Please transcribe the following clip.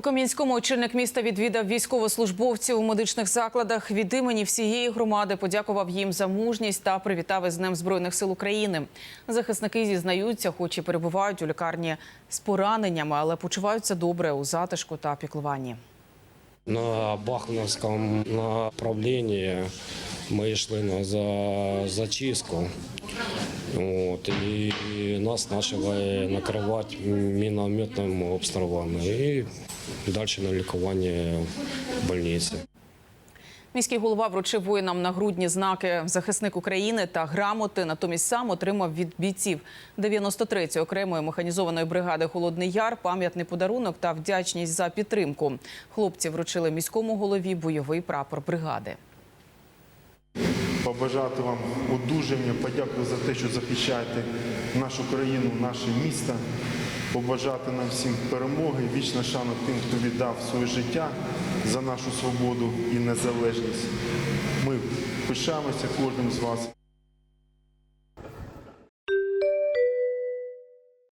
У Кам'янському очільник міста відвідав військовослужбовців у медичних закладах. Від імені всієї громади подякував їм за мужність та привітав із Днем Збройних сил України. Захисники зізнаються, хоч і перебувають у лікарні з пораненнями, але почуваються добре у затишку та піклуванні. На Бахмутському направленні ми йшли на зачистку. От, і нас почали накривати мінометними обстрілами. І далі на лікування в больниці. Міський голова вручив воїнам на грудні знаки захисник України та грамоти. Натомість сам отримав від бійців 93-ї окремої механізованої бригади Холодний Яр пам'ятний подарунок та вдячність за підтримку. Хлопці вручили міському голові бойовий прапор бригади. Побажати вам одужання, подякувати за те, що захищаєте нашу країну, наше місто, побажати нам всім перемоги, вічна шана тим, хто віддав своє життя за нашу свободу і незалежність. Ми пишаємося кожним з вас.